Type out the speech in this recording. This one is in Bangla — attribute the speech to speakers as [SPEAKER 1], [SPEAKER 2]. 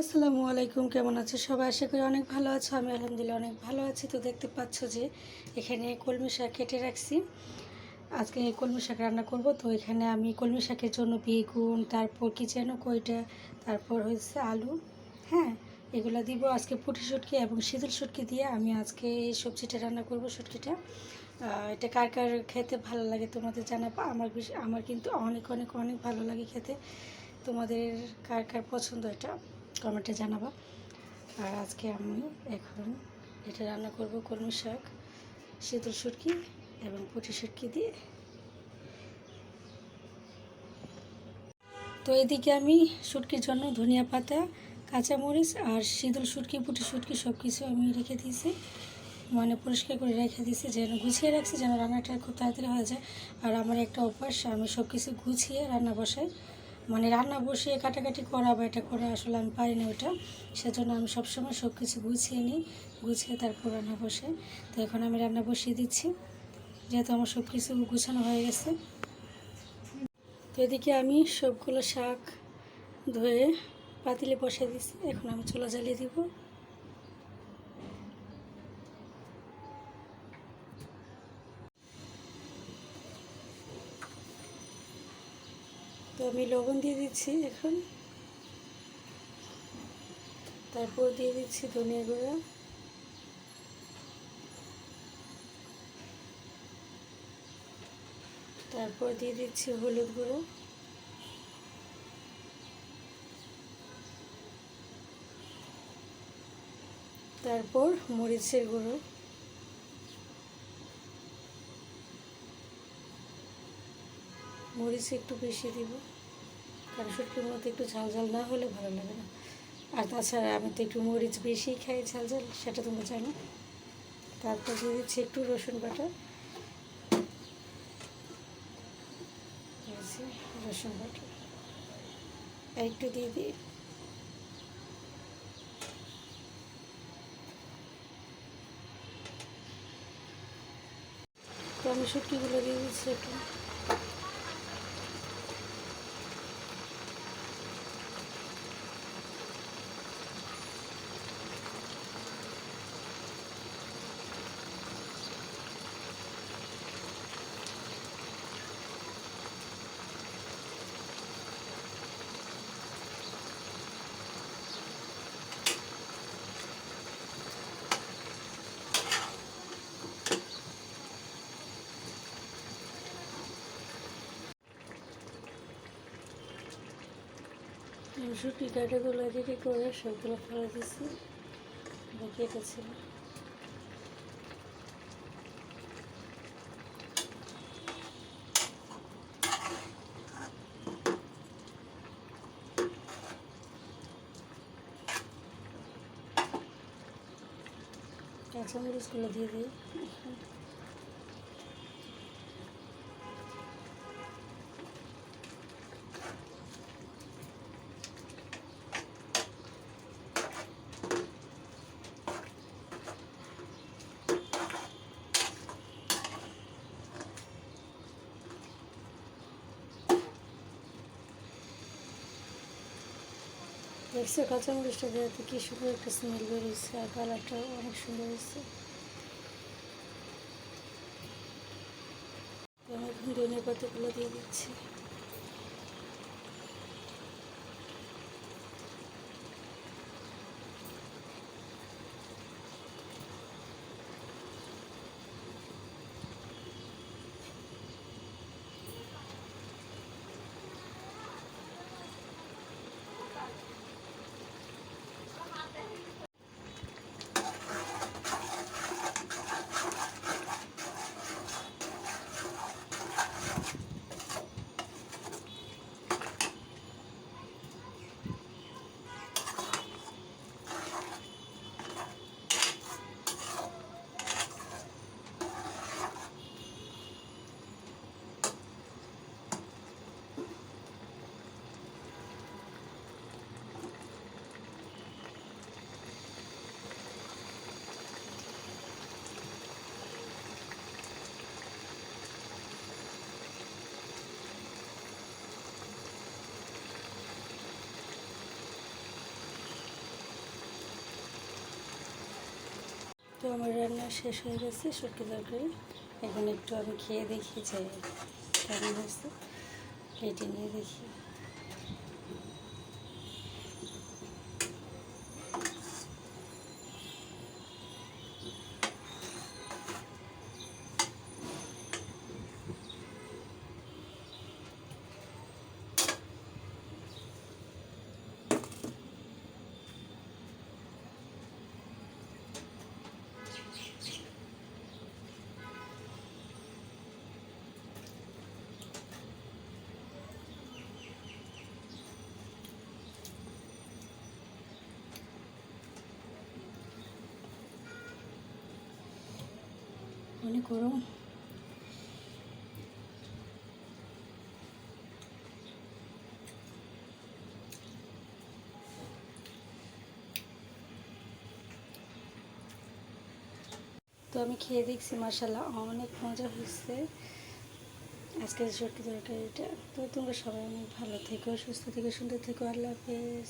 [SPEAKER 1] আসসালামু আলাইকুম, কেমন আছো সবাই? আশা করি অনেক ভালো আছো, আমি আলহামদুলিল্লাহ অনেক ভালো আছি। তো দেখতে পাচ্ছ যে এখানে কলমি শাক কেটে রাখছি। আজকে এই কলমি শাক রান্না করব। তো এখানে আমি কলমি শাকের জন্য বেগুন, তারপর কি যেন কইটা তারপর হয়েছে আলু। হ্যাঁ এগুলো দিব আজকে পুঁটি শুটকি এবং শীতল শুটকি দিয়ে আমি আজকে এই সবজিটা রান্না করব, শুটকিটা। এটা কার কার খেতে ভালো লাগে তোমাদের জানাব। আমার আমার কিন্তু অনেক অনেক অনেক ভালো লাগে খেতে। তোমাদের কার কার পছন্দ এটা? কমেন্টে জানাবা। আর আজকে আমি এখন এটা রান্না করব কলমি শাক, শীতল শুটকি এবং পুঁটি শুটকি দিয়ে। তো এদিকে আমি শুটকির জন্য ধনিয়া পাতা, কাঁচামরিচ আর শীতল শুটকি, পুঁটি শুটকি সব কিছু আমি রেখে দিয়েছি। মানে পরিষ্কার করে রেখে দিয়েছি, যেন গুছিয়ে রাখছি, যেন রান্নাটা খুব তাড়াতাড়ি হয়ে যায়। আর আমার একটা অভ্যাস, আমি সব কিছু গুছিয়ে রান্না বসাই। মানে রান্না বসিয়ে কাটাকাটি করা বা এটা করা আসলে আমি পারি না ওটা। সেজন্য আমি সবসময় সব কিছু গুছিয়ে নিই, গুছিয়ে তারপর রান্না বসে। তো এখন আমি রান্না বসিয়ে দিচ্ছি, যেহেতু আমার সব কিছু গুছানো হয়ে গেছে। তো এদিকে আমি সবগুলো শাক ধুয়ে পাতিলে বসিয়ে দিচ্ছি, এখন আমি চুলা জ্বালিয়ে দিব। তো আমি লবণ দিয়ে দিচ্ছি এখন। তারপর দিয়ে দিচ্ছি ধনিয়া গুঁড়া। তারপর দিয়ে দিচ্ছি হলুদ গুঁড়ো। তারপর মরিচের গুঁড়ো। মরিচ একটু বেশি দিব। কারণ শুটকির মধ্যে একটু ঝাল ঝাল না হলে ভালো লাগে না। আর তাছাড়া আমি তো একটু মরিচ বেশি খাই ঝাল ঝাল, সেটা তোমরা জানো। তারপর দিয়ে দিচ্ছি একটু রসুন বাটা। রসুন বাটা। একটু দিয়ে দিই। তো আমি শুটকিগুলো দিয়ে দিচ্ছি একটু। শুটকি কাটাগুলো রেডি করে সবগুলো ফেলে দিচ্ছি বাকি এটা ছিল। কাঁচামরিচগুলো দিয়ে দিই। দেখছ কাঁচামরিচটা দেওয়াতে কি সুন্দর একটা স্মেল বেরিয়েছে আর কালারটাও অনেক সুন্দর হয়েছে। আমি এখন ধনে পাতাগুলো দিয়ে দিচ্ছি। তো আমার রান্না শেষ হয়ে গেছে, শুটকি তরকারি। এখন একটু আমি খেয়ে দেখি যে কেমন হয়েছে। কেটে নিয়ে দেখি। অনেক গরম তো আমি খেয়ে দেখছি মাসাল্লাহ অনেক মজা হয়েছে। আজকের সত্যি তরকারিটা। তো তোমরা সবাই অনেক ভালো থেকো, সুস্থ থেকো, সুন্দর থেকো, আল্লাহ হাফেজ।